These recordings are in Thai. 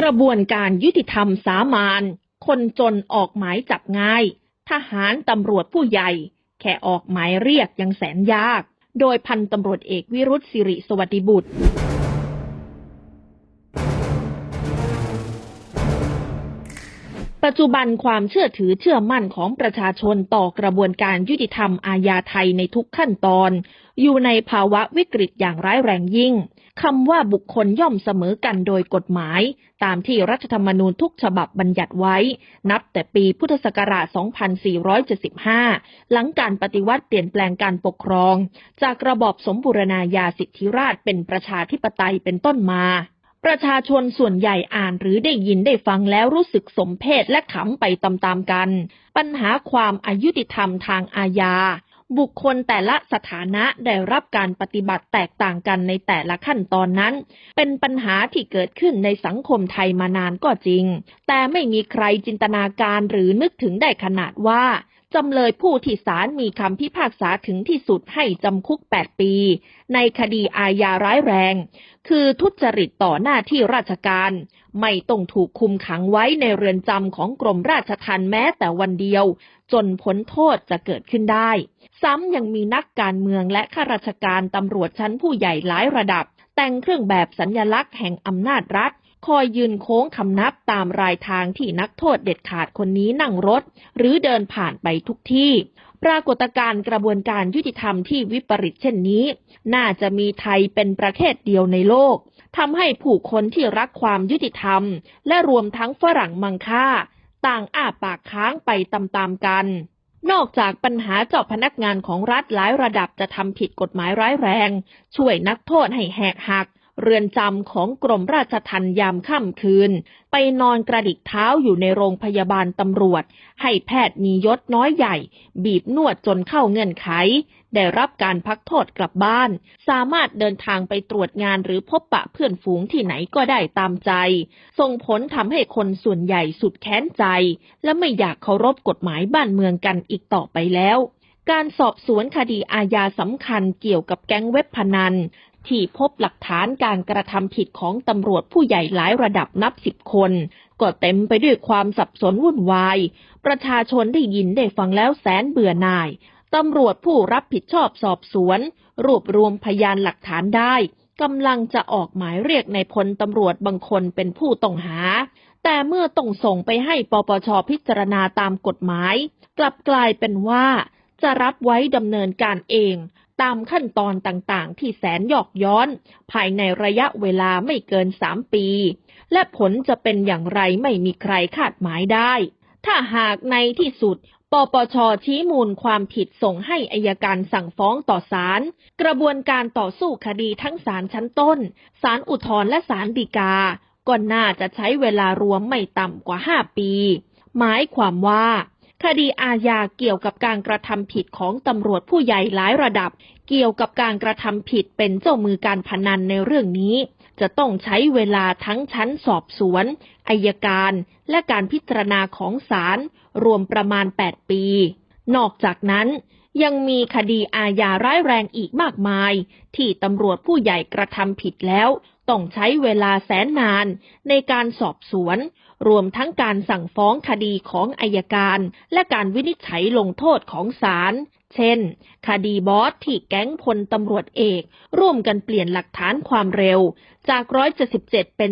กระบวนการยุติธรรมสามานคนจนออกหมายจับง่าย ทหารตำรวจผู้ใหญ่ แค่ออกหมายเรียกยังแสนยาก โดยพันตำรวจเอกวิรุธสิริสวัสดิบุตร ปัจจุบันความเชื่อถือเชื่อมั่นของประชาชนต่อกระบวนการยุติธรรมอาญาไทยในทุกขั้นตอน อยู่ในภาวะวิกฤตอย่างร้ายแรงยิ่ง คำว่าบุคคลย่อมเสมอกันโดยกฎหมาย ตามที่รัฐธรรมนูญทุกฉบับบัญญัติไว้ นับแต่ปีพุทธศักราช 2475 หลังการปฏิวัติเปลี่ยนแปลงการปกครอง จากระบอบสมบูรณาญาสิทธิราชเป็นประชาธิปไตยเป็นต้นมาประชาชนส่วนใหญ่อ่านหรือได้ยินได้ฟังแล้วรู้สึกสมเพศและขำไปตามๆกัน ปัญหาความอายุติธรรมทางอาญา บุคคลแต่ละสถานะได้รับการปฏิบัติแตกต่างกันในแต่ละขั้นตอนนั้น เป็นปัญหาที่เกิดขึ้นในสังคมไทยมานานก็จริง แต่ไม่มีใครจินตนาการหรือนึกถึงได้ขนาดว่า จำเลยผู้ที่ศาลมีคำพิพากษาถึงที่สุดให้จำคุก 8 ปี ในคดีอาญาร้ายแรง คือทุจริตต่อหน้าที่ราชการ ไม่ต้องถูกคุมขังไว้ในเรือนจำของกรมราชทัณฑ์แม้แต่วันเดียว จนพ้นโทษจะเกิดขึ้นได้ ซ้ำยังมีนักการเมืองและข้าราชการตำรวจชั้นผู้ใหญ่หลายระดับ แต่งเครื่องแบบสัญญลักษณ์แห่งอำนาจรัฐ คอยยืนโค้งคำนับตามรายทางที่นักโทษเด็ดขาดคนนี้นั่งรถ หรือเดินผ่านไปทุกที่ ปรากฏการณ์กระบวนการยุติธรรมที่วิปริตเช่นนี้ น่าจะมีไทยเป็นประเทศเดียวในโลกทำให้ผู้คนที่รักความยุติธรรม และรวมทั้งฝรั่งมังค่า ต่างอ้าปากค้างไปตามๆกันนอกจากปัญหาเจ้าพนักงานของรัฐหลายระดับจะทำผิดกฎหมายร้ายแรง ช่วยนักโทษให้แหกหัก เรือนจำของกรมราชทัณฑ์ยามค่ำคืน ไปนอนกระดิกเท้าอยู่ในโรงพยาบาลตำรวจ ให้แพทย์มียศน้อยใหญ่ บีบนวดจนเข้าเงื่อนไข ได้รับการพักโทษกลับบ้าน สามารถเดินทางไปตรวจงานหรือพบปะเพื่อนฝูงที่ไหนก็ได้ตามใจ ส่งผลทำให้คนส่วนใหญ่สุดแค้นใจ และไม่อยากเคารพกฎหมายบ้านเมืองกันอีกต่อไปแล้วการสอบสวนคดีอาญาสำคัญเกี่ยวกับแก๊งเว็บพนัน ที่พบหลักฐานการกระทำผิดของตำรวจผู้ใหญ่หลายระดับนับสิบคน ก็เต็มไปด้วยความสับสนวุ่นวาย ประชาชนได้ยินได้ฟังแล้วแสนเบื่อหน่ายตำรวจผู้รับผิดชอบสอบสวน รวบรวมพยานหลักฐานได้กำลังจะออกหมายเรียกในพลตำรวจบางคนเป็นผู้ต้องหา แต่เมื่อต้องส่งไปให้ปปชพิจารณาตามกฎหมาย กลับกลายเป็นว่าจะรับไว้ดำเนินการเอง ตามขั้นตอนต่างๆ ที่แสนหยอกย้อน ภายในระยะเวลาไม่เกินสามปี และผลจะเป็นอย่างไรไม่มีใครคาดหมายได้ ถ้าหากในที่สุดปปชชี้มูลความผิดส่งให้อายการสั่งฟ้องต่อศาล กระบวนการต่อสู้คดีทั้งศาลชั้นต้น ศาลอุทธรณ์และศาลฎีกา ก็น่าจะใช้เวลารวมไม่ต่ำกว่า 5 ปี หมายความว่า คดีอาญาเกี่ยวกับการกระทำผิดของตำรวจผู้ใหญ่หลายระดับ เกี่ยวกับการกระทำผิดเป็นเจ้ามือการพนันในเรื่องนี้ จะต้องใช้เวลาทั้งชั้นสอบสวนอายการ และการพิจารณาของศาลรวมประมาณ 8 ปี นอกจากนั้นยังมีคดีอาญาร้ายแรงอีกมากมาย ที่ตำรวจผู้ใหญ่กระทำผิดแล้วต้องใช้เวลาแสนนานในการสอบสวน รวมทั้งการสั่งฟ้องคดีของอายการ และการวินิจฉัยลงโทษของศาล เช่น คดีบอสที่แก๊งพลตำรวจเอก ร่วมกันเปลี่ยนหลักฐานความเร็ว จาก 177 เป็น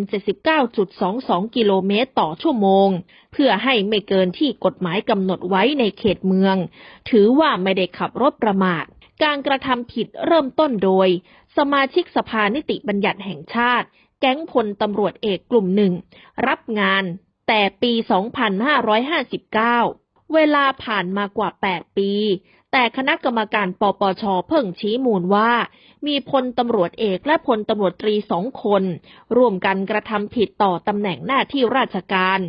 79.22 กิโลเมตรต่อชั่วโมง เพื่อให้ไม่เกินที่กฎหมายกำหนดไว้ในเขตเมือง ถือว่าไม่ได้ขับรถประมาทการกระทำผิดเริ่มต้นโดย สมาชิกสภานิติบัญญัติแห่งชาติ แก๊งพลตำรวจเอกกลุ่มหนึ่ง รับงานแต่ปี 2559 เวลาผ่านมากว่า 8 ปี แต่คณะกรรมการปปชเพิ่งชี้มูลว่า มีพลตำรวจเอกและพลตำรวจตรีสองคน ร่วมกันกระทำผิดต่อตำแหน่งหน้าที่ราชการ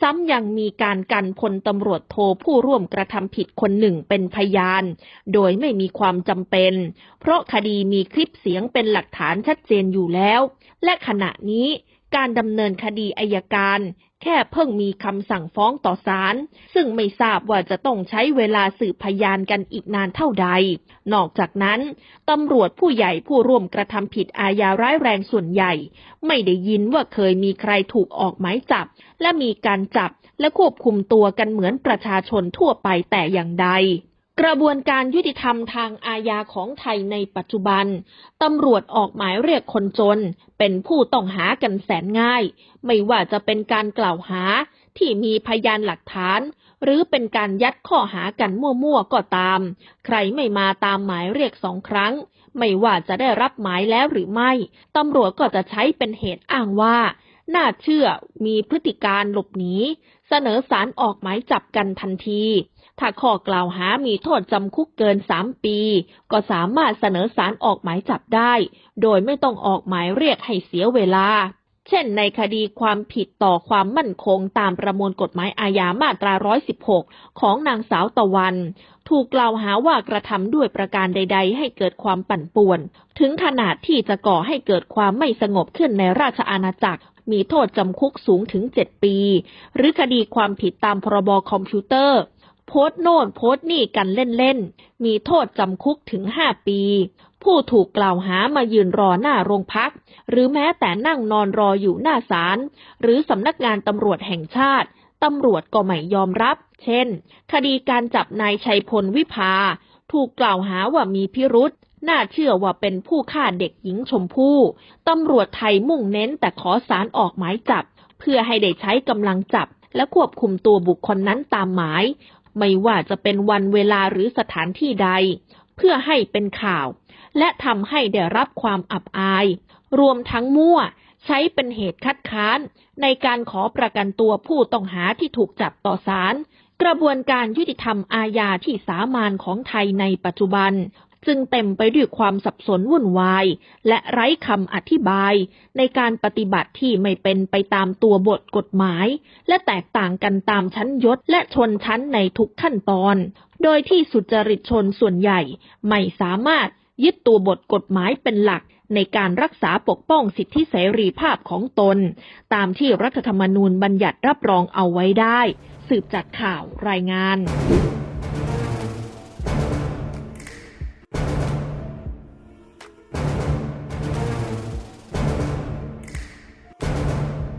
ซ้ำยังมีการกันพลตำรวจโทผู้ร่วมกระทำผิดคนหนึ่งเป็นพยาน โดยไม่มีความจำเป็น เพราะคดีมีคลิปเสียงเป็นหลักฐานชัดเจนอยู่แล้ว และขณะนี้การดำเนินคดีอายการ แค่เพิ่งมีคำสั่งฟ้องต่อศาลซึ่งไม่ทราบว่าจะต้องใช้เวลาสืบพยานกันอีกนานเท่าใด นอกจากนั้นตำรวจผู้ใหญ่ผู้ร่วมกระทำผิดอาญาร้ายแรงส่วนใหญ่ ไม่ได้ยินว่าเคยมีใครถูกออกหมายจับ และมีการจับและควบคุมตัวกันเหมือนประชาชนทั่วไปแต่อย่างใด กระบวนการยุติธรรมทางอาญาของไทยในปัจจุบัน ตำรวจออกหมายเรียกคนจน เป็นผู้ต้องหากันแสนง่าย ไม่ว่าจะเป็นการกล่าวหาที่มีพยานหลักฐาน หรือเป็นการยัดข้อหากันมั่วๆก็ตาม ใครไม่มาตามหมายเรียกสองครั้ง ไม่ว่าจะได้รับหมายแล้วหรือไม่ ตำรวจก็จะใช้เป็นเหตุอ้างว่า น่าเชื่อมีพฤติการหลบหนีเสนอสารออกหมายจับกันทันที ถ้าข้อกล่าวหามีโทษจำคุกเกิน3ปี ก็สามารถเสนอสารออกหมายจับได้ โดยไม่ต้องออกหมายเรียกให้เสียเวลา เช่นในคดีความผิดต่อความมั่นคงตามประมวลกฎหมายอาญามาตรา 116 ของนางสาวตะวัน ถูกกล่าวหาว่ากระทำด้วยประการใด ๆ ให้เกิดความปั่นป่วน ถึงขนาดที่จะก่อให้เกิดความไม่สงบขึ้นในราชอาณาจักรมีโทษจำคุกสูงถึง 7 ปี หรือคดีความผิดตามพรบคอมพิวเตอร์ โพสโน่นโพสนี่กันเล่นๆ มีโทษจำคุกถึง5ปี ผู้ถูกกล่าวหามายืนรอหน้าโรงพัก หรือแม้แต่นั่งนอนรออยู่หน้าศาลหรือสำนักงานตำรวจแห่งชาติตำรวจก็ไม่ยอมรับ เช่น คดีการจับนายชัยพลวิภา ถูกกล่าวหาว่ามีพิรุษน่าเชื่อว่าเป็นผู้ฆ่าเด็กหญิงชมพู่ ตำรวจไทยมุ่งเน้นแต่ขอสารออกหมายจับ เพื่อให้ได้ใช้กำลังจับและควบคุมตัวบุคคลนั้นตามหมาย ไม่ว่าจะเป็นวันเวลาหรือสถานที่ใด เพื่อให้เป็นข่าว และทำให้ได้รับความอับอาย รวมทั้งมั่วใช้เป็นเหตุคัดค้าน ในการขอประกันตัวผู้ต้องหาที่ถูกจับต่อศาลกระบวนการยุติธรรมอาญาที่สามานของไทยในปัจจุบัน จึงเต็มไปด้วยความสับสนวุ่นวาย และไร้คำอธิบาย ในการปฏิบัติที่ไม่เป็นไปตามตัวบทกฎหมาย และแตกต่างกันตามชั้นยศและชนชั้นในทุกขั้นตอน โดยที่สุจริตชนส่วนใหญ่ ไม่สามารถยึดตัวบทกฎหมายเป็นหลักในการรักษาปกป้องสิทธิเสรีภาพของตน ตามที่รัฐธรรมนูญบัญญัติรับรองเอาไว้ได้ สืบจากข่าวรายงาน